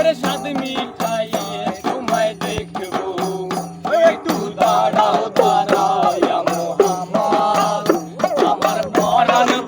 সুখের স্বাদ মিঠাইয়ে তোমায় দেখব। একটু দাঁড়াও আমার। পরানো